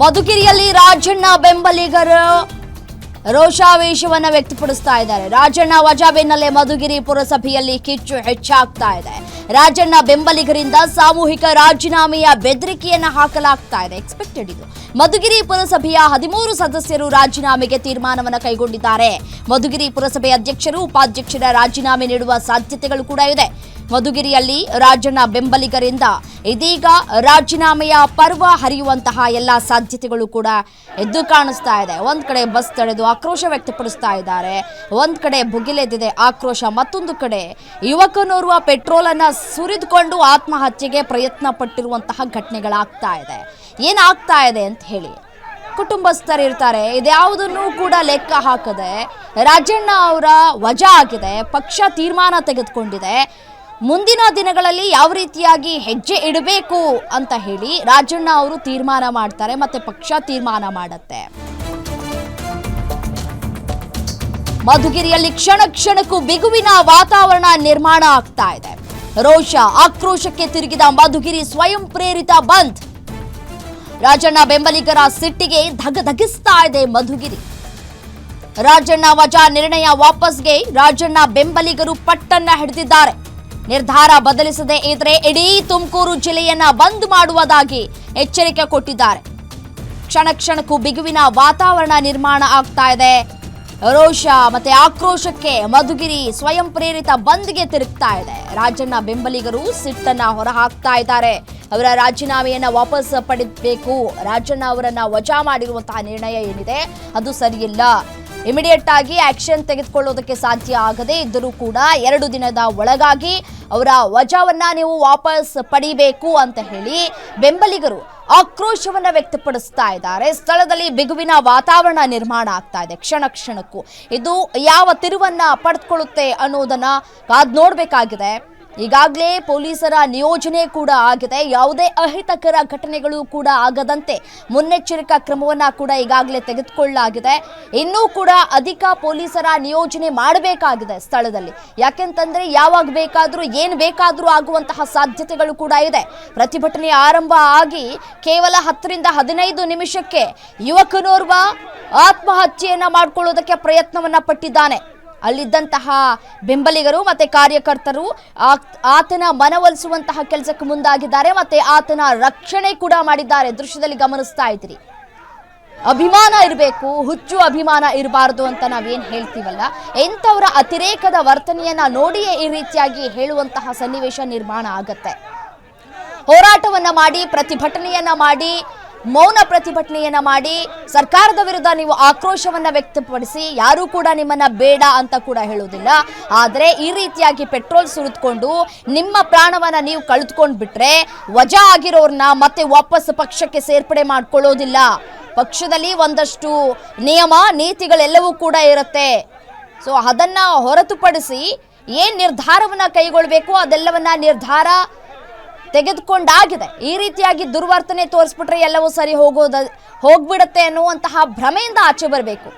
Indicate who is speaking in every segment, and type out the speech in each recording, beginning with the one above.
Speaker 1: ಮಧುಗಿರಿಯಲ್ಲಿ ರಾಜಣ್ಣ ಬೆಂಬಲಿಗರು ರೋಷಾವೇಶವನ್ನು ವ್ಯಕ್ತಪಡಿಸ್ತಾ ಇದ್ದಾರೆ. ರಾಜಣ್ಣ ವಜಾ ಬೆನ್ನಲ್ಲೇ ಮಧುಗಿರಿ ಪುರಸಭೆಯಲ್ಲಿ ಕಿಚ್ಚು ಹೆಚ್ಚಾಗ್ತಾ ಇದೆ. ರಾಜಣ್ಣ ಬೆಂಬಲಿಗರಿಂದ ಸಾಮೂಹಿಕ ರಾಜೀನಾಮೆಯ ಬೆದರಿಕೆಯನ್ನ ಹಾಕಲಾಗ್ತಾ ಇದೆ. ಎಕ್ಸ್ಪೆಕ್ಟೆಡ್ ಇದು. ಮಧುಗಿರಿ ಪುರಸಭೆಯ ಹದಿಮೂರು ಸದಸ್ಯರು ರಾಜೀನಾಮೆಗೆ ತೀರ್ಮಾನವನ್ನು ಕೈಗೊಂಡಿದ್ದಾರೆ. ಮಧುಗಿರಿ ಪುರಸಭೆ ಅಧ್ಯಕ್ಷರು, ಉಪಾಧ್ಯಕ್ಷರ ರಾಜೀನಾಮೆ ನೀಡುವ ಸಾಧ್ಯತೆಗಳು ಕೂಡ ಇದೆ. ಮಧುಗಿರಿಯಲ್ಲಿ ರಾಜಣ್ಣ ಬೆಂಬಲಿಗರಿಂದ ಇದೀಗ ರಾಜೀನಾಮೆಯ ಪರ್ವ ಹರಿಯುವಂತಹ ಎಲ್ಲ ಸಾಧ್ಯತೆಗಳು ಕೂಡ ಎದ್ದು ಕಾಣಿಸ್ತಾ ಇದೆ. ಒಂದ್ ಕಡೆ ಬಸ್ ತಡೆದು ಆಕ್ರೋಶ ವ್ಯಕ್ತಪಡಿಸ್ತಾ ಇದ್ದಾರೆ. ಒಂದ್ ಕಡೆ ಭುಗಿಲೆದ್ದಿದೆ ಆಕ್ರೋಶ. ಮತ್ತೊಂದು ಕಡೆ ಯುವಕನೋರ್ವ ಪೆಟ್ರೋಲ್ ಅನ್ನ ಸುರಿದುಕೊಂಡು ಆತ್ಮಹತ್ಯೆಗೆ ಪ್ರಯತ್ನ ಪಟ್ಟಿರುವಂತಹ ಘಟನೆಗಳಾಗ್ತಾ ಇದೆ. ಏನಾಗ್ತಾ ಇದೆ ಅಂತ ಹೇಳಿ. ಕುಟುಂಬಸ್ಥರಿರ್ತಾರೆ ಇದ್ಯಾವುದನ್ನು ಕೂಡ ಲೆಕ್ಕ ಹಾಕದೆ ರಾಜಣ್ಣ ಅವರ ವಜಾ ಆಗಿದೆ. ಪಕ್ಷ ತೀರ್ಮಾನ ತೆಗೆದುಕೊಂಡಿದೆ. ಮುಂದಿನ ದಿನಗಳಲ್ಲಿ ಯಾವ ರೀತಿಯಾಗಿ ಹೆಜ್ಜೆ ಇಡಬೇಕು ಅಂತ ಹೇಳಿ ರಾಜಣ್ಣ ಅವರು ತೀರ್ಮಾನ ಮಾಡ್ತಾರೆ, ಮತ್ತೆ ಪಕ್ಷ ತೀರ್ಮಾನ ಮಾಡುತ್ತೆ. ಮಧುಗಿರಿಯಲ್ಲಿ ಕ್ಷಣ ಕ್ಷಣಕ್ಕೂ ಬಿಗುವಿನ ವಾತಾವರಣ ನಿರ್ಮಾಣ ಆಗ್ತಾ ಇದೆ. ರೋಷ ಆಕ್ರೋಶಕ್ಕೆ ತಿರುಗಿದ ಮಧುಗಿರಿ ಸ್ವಯಂ ಪ್ರೇರಿತ ಬಂದ್. ರಾಜಣ್ಣ ಬೆಂಬಲಿಗರ ಸಿಟ್ಟಿಗೆ ಧಗಧಗಿಸ್ತಾ ಇದೆ ಮಧುಗಿರಿ. ರಾಜಣ್ಣ ವಜಾ ನಿರ್ಣಯ ವಾಪಸ್ಗೆ ರಾಜಣ್ಣ ಬೆಂಬಲಿಗರು ಪಟ್ಟನ್ನ ಹಿಡಿದಿದ್ದಾರೆ. ನಿರ್ಧಾರ ಬದಲಿಸದೆ ಇದ್ರೆ ಇಡೀ ತುಮಕೂರು ಜಿಲ್ಲೆಯನ್ನ ಬಂದ್ ಮಾಡುವುದಾಗಿ ಎಚ್ಚರಿಕೆ ಕೊಟ್ಟಿದ್ದಾರೆ. ಕ್ಷಣ ಕ್ಷಣಕ್ಕೂ ಬಿಗುವಿನ ವಾತಾವರಣ ನಿರ್ಮಾಣ ಆಗ್ತಾ ಇದೆ. ರೋಷ ಮತ್ತೆ ಆಕ್ರೋಶಕ್ಕೆ ಮಧುಗಿರಿ ಸ್ವಯಂ ಪ್ರೇರಿತ ಬಂದ್ಗೆ ತಿರುಗ್ತಾ ಇದೆ. ರಾಜಣ್ಣ ಬೆಂಬಲಿಗರು ಸಿಟ್ಟನ್ನ ಹೊರಹಾಕ್ತಾ ಇದ್ದಾರೆ. ಅವರ ರಾಜೀನಾಮೆಯನ್ನ ವಾಪಸ್ ಪಡೆಯಬೇಕು. ರಾಜಣ್ಣ ಅವರನ್ನ ವಜಾ ಮಾಡಿರುವಂತಹ ನಿರ್ಣಯ ಏನಿದೆ? ಅದು ಸರಿಯಿಲ್ಲ. ಇಮಿಡಿಯೇಟ್ ಆಗಿ ಆಕ್ಷನ್ ತೆಗೆದುಕೊಳ್ಳೋದಕ್ಕೆ ಸಾಧ್ಯ ಆಗದೇ ಇದ್ದರೂ ಕೂಡ ಎರಡು ದಿನದ ಒಳಗಾಗಿ ಅವರ ವಜಾವನ್ನ ನೀವು ವಾಪಸ್ ಪಡಿಬೇಕು ಅಂತ ಹೇಳಿ ಬೆಂಬಲಿಗರು ಆಕ್ರೋಶವನ್ನ ವ್ಯಕ್ತಪಡಿಸ್ತಾ ಇದ್ದಾರೆ. ಸ್ಥಳದಲ್ಲಿ ಬಿಗುವಿನ ವಾತಾವರಣ ನಿರ್ಮಾಣ ಆಗ್ತಾ ಇದೆ. ಕ್ಷಣ ಕ್ಷಣಕ್ಕೂ. ಇದು ಯಾವ ತಿರುವನ್ನ ಪಡೆದುಕೊಳ್ಳುತ್ತೆ ಅನ್ನೋದನ್ನ ಕಾದ್ ನೋಡ್ಬೇಕಾಗಿದೆ. ಈಗಾಗಲೇ ಪೊಲೀಸರ ನಿಯೋಜನೆ ಕೂಡ ಆಗಿದೆ. ಯಾವುದೇ ಅಹಿತಕರ ಘಟನೆಗಳು ಕೂಡ ಆಗದಂತೆ ಮುನ್ನೆಚ್ಚರಿಕಾ ಕ್ರಮವನ್ನು ಕೂಡ ಈಗಾಗಲೇ ತೆಗೆದುಕೊಳ್ಳಲಾಗಿದೆ. ಇನ್ನೂ ಕೂಡ ಅಧಿಕ ಪೊಲೀಸರ ನಿಯೋಜನೆ ಮಾಡಬೇಕಾಗಿದೆ ಸ್ಥಳದಲ್ಲಿ. ಯಾಕೆಂತಂದ್ರೆ ಯಾವಾಗ ಬೇಕಾದರೂ, ಏನು ಬೇಕಾದರೂ ಆಗುವಂತಹ ಸಾಧ್ಯತೆಗಳು ಕೂಡ ಇದೆ. ಪ್ರತಿಭಟನೆ ಆರಂಭ ಆಗಿ ಕೇವಲ ಹತ್ತರಿಂದ ಹದಿನೈದು ನಿಮಿಷಕ್ಕೆ ಯುವಕನೋರ್ವ ಆತ್ಮಹತ್ಯೆಯನ್ನು ಮಾಡಿಕೊಳ್ಳೋದಕ್ಕೆ ಪ್ರಯತ್ನವನ್ನ ಪಟ್ಟಿದ್ದಾನೆ. ಅಲ್ಲಿದ್ದಂತಹ ಬೆಂಬಲಿಗರು ಮತ್ತೆ ಕಾರ್ಯಕರ್ತರು ಆತ್- ಆತನ ಮನವೊಲಿಸುವಂತಹ ಕೆಲಸಕ್ಕೆ ಮುಂದಾಗಿದ್ದಾರೆ ಮತ್ತೆ ಆತನ ರಕ್ಷಣೆ ಕೂಡ ಮಾಡಿದ್ದಾರೆ. ದೃಶ್ಯದಲ್ಲಿ ಗಮನಿಸ್ತಾ ಇದ್ದೀರಿ. ಅಭಿಮಾನ ಇರಬೇಕು, ಹುಚ್ಚು ಅಭಿಮಾನ ಇರಬಾರ್ದು ಅಂತ ನಾವೇನು ಹೇಳ್ತೀವಲ್ಲ. ಎಂಥವರ ಅತಿರೇಕದ ವರ್ತನೆಯನ್ನ ನೋಡಿಯೇ ಈ ರೀತಿಯಾಗಿ ಹೇಳುವಂತಹ ಸನ್ನಿವೇಶ ನಿರ್ಮಾಣ ಆಗತ್ತೆ. ಹೋರಾಟವನ್ನ ಮಾಡಿ, ಪ್ರತಿಭಟನೆಯನ್ನ ಮಾಡಿ ಮೌನ ಪ್ರತಿಭಟನೆಯನ್ನ ಮಾಡಿ ಸರ್ಕಾರದ ವಿರುದ್ಧ ನೀವು ಆಕ್ರೋಶವನ್ನ ವ್ಯಕ್ತಪಡಿಸಿ, ಯಾರೂ ಕೂಡ ನಿಮ್ಮನ್ನ ಬೇಡ ಅಂತ ಕೂಡ ಹೇಳುವುದಿಲ್ಲ. ಆದರೆ ಈ ರೀತಿಯಾಗಿ ಪೆಟ್ರೋಲ್ ಸುರಿದುಕೊಂಡು ನಿಮ್ಮ ಪ್ರಾಣವನ್ನ ನೀವು ಕಳೆದುಕೊಂಡು ಬಿಟ್ರೆ ವಜಾ ಆಗಿರೋರ್ನ ಮತ್ತೆ ವಾಪಸ್ ಪಕ್ಷಕ್ಕೆ ಸೇರ್ಪಡೆ ಮಾಡ್ಕೊಳ್ಳೋದಿಲ್ಲ. ಪಕ್ಷದಲ್ಲಿ ಒಂದಷ್ಟು ನಿಯಮ, ನೀತಿಗಳೆಲ್ಲವೂ ಕೂಡ ಇರುತ್ತೆ. ಸೊ ಅದನ್ನ ಹೊರತುಪಡಿಸಿ ಏನ್ ನಿರ್ಧಾರವನ್ನ ಕೈಗೊಳ್ಬೇಕು ಅದೆಲ್ಲವನ್ನ ನಿರ್ಧಾರ ತೆಗೆದುಕೊಂಡಾಗಿದೆ. ಈ ರೀತಿಯಾಗಿ ದುರ್ವರ್ತನೆ ತೋರಿಸ್ಬಿಟ್ರೆ ಎಲ್ಲವೂ ಸರಿ ಹೋಗೋದ, ಹೋಗ್ಬಿಡತ್ತೆ ಅನ್ನುವಂತಹ ಭ್ರಮೆಯಿಂದ ಆಚೆ ಬರಬೇಕು.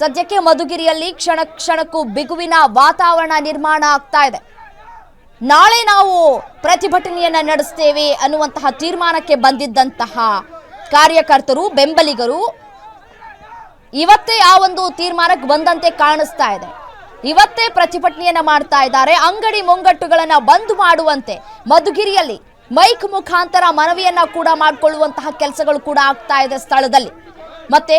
Speaker 1: ಸದ್ಯಕ್ಕೆ ಮಧುಗಿರಿಯಲ್ಲಿ ಕ್ಷಣ ಕ್ಷಣಕ್ಕೂ ಬಿಗುವಿನ ವಾತಾವರಣ ನಿರ್ಮಾಣ ಆಗ್ತಾ ಇದೆ. ನಾಳೆ ನಾವು ಪ್ರತಿಭಟನೆಯನ್ನ ನಡೆಸ್ತೇವೆ ಅನ್ನುವಂತಹ ತೀರ್ಮಾನಕ್ಕೆ ಬಂದಿದ್ದಂತಹ ಕಾರ್ಯಕರ್ತರು, ಬೆಂಬಲಿಗರು ಇವತ್ತೇ ಆ ಒಂದು ತೀರ್ಮಾನಕ್ಕೆ ಬಂದಂತೆ ಕಾಣಿಸ್ತಾ ಇದೆ. ಇವತ್ತೇ ಪ್ರತಿಭಟನೆಯನ್ನ ಮಾಡ್ತಾ ಇದ್ದಾರೆ. ಅಂಗಡಿ ಮುಂಗಟ್ಟುಗಳನ್ನ ಬಂದ್ ಮಾಡುವಂತೆ ಮಧುಗಿರಿಯಲ್ಲಿ ಮೈಕ್ ಮುಖಾಂತರ ಮನವಿಯನ್ನ ಕೂಡ ಮಾಡಿಕೊಳ್ಳುವಂತಹ ಕೆಲಸಗಳು ಕೂಡ ಆಗ್ತಾ ಇದೆ ಸ್ಥಳದಲ್ಲಿ. ಮತ್ತೆ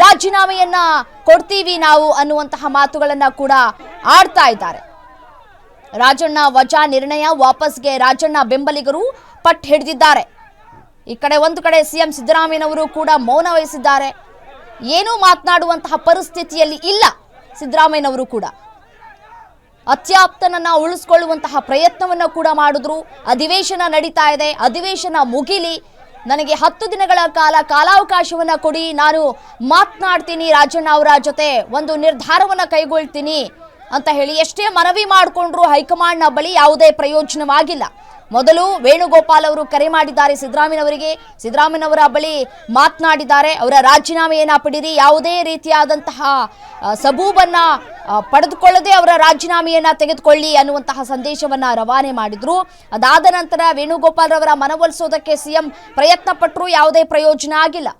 Speaker 1: ರಾಜೀನಾಮೆಯನ್ನ ಕೊಡ್ತೀವಿ ನಾವು ಅನ್ನುವಂತಹ ಮಾತುಗಳನ್ನ ಕೂಡ ಆಡ್ತಾ ಇದ್ದಾರೆ. ರಾಜಣ್ಣ ವಜಾ ನಿರ್ಣಯ ವಾಪಸ್ಗೆ ರಾಜಣ್ಣ ಬೆಂಬಲಿಗರು ಪಟ್ ಹಿಡಿದಿದ್ದಾರೆ. ಈ ಕಡೆ ಒಂದು ಕಡೆ ಸಿಎಂ ಸಿದ್ದರಾಮಯ್ಯನವರು ಕೂಡ ಮೌನ ವಹಿಸಿದ್ದಾರೆ. ಏನೂ ಮಾತನಾಡುವಂತಹ ಪರಿಸ್ಥಿತಿಯಲ್ಲಿ ಇಲ್ಲ. ಸಿದ್ದರಾಮಯ್ಯನವರು ಕೂಡ. ಅತ್ಯಾಪ್ತನನ್ನ ಉಳಿಸ್ಕೊಳ್ಳುವಂತಹ ಪ್ರಯತ್ನವನ್ನ ಕೂಡ ಮಾಡಿದ್ರು. ಅಧಿವೇಶನ ನಡೀತಾ ಇದೆ. ಅಧಿವೇಶನ ಮುಗಿಲಿ. ನನಗೆ ಹತ್ತು ದಿನಗಳ ಕಾಲ ಕಾಲಾವಕಾಶವನ್ನ ಕೊಡಿ. ನಾನು ಮಾತನಾಡ್ತೀನಿ ರಾಜಣ್ಣ ಅವರ ಜೊತೆ. ಒಂದು ನಿರ್ಧಾರವನ್ನ ಕೈಗೊಳ್ತೀನಿ ಅಂತ ಹೇಳಿ ಎಷ್ಟೇ ಮನವಿ ಮಾಡಿಕೊಂಡ್ರು ಹೈಕಮಾಂಡ್ನ ಬಳಿ ಯಾವುದೇ ಪ್ರಯೋಜನವಾಗಿಲ್ಲ. ಮೊದಲು ವೇಣುಗೋಪಾಲ್ ಅವರು ಕರೆ ಮಾಡಿದ್ದಾರೆ ಸಿದ್ದರಾಮಯ್ಯನವರಿಗೆ ಸಿದ್ದರಾಮಯ್ಯನವರ ಬಳಿ ಮಾತನಾಡಿದ್ದಾರೆ. ಅವರ ರಾಜೀನಾಮೆಯನ್ನು ಪಡೀರಿ ಯಾವುದೇ ರೀತಿಯಾದಂತಹ ಸಬೂಬನ್ನು ಪಡೆದುಕೊಳ್ಳದೆ ಅವರ ರಾಜೀನಾಮೆಯನ್ನು ತೆಗೆದುಕೊಳ್ಳಿ ಅನ್ನುವಂತಹ ಸಂದೇಶವನ್ನ ರವಾನೆ ಮಾಡಿದ್ರು. ಅದಾದ ನಂತರ ವೇಣುಗೋಪಾಲ್ ಅವರ ಮನವೊಲಿಸೋದಕ್ಕೆ ಸಿಎಂ ಪ್ರಯತ್ನ ಪಟ್ಟರು ಯಾವುದೇ ಪ್ರಯೋಜನ ಆಗಿಲ್ಲ.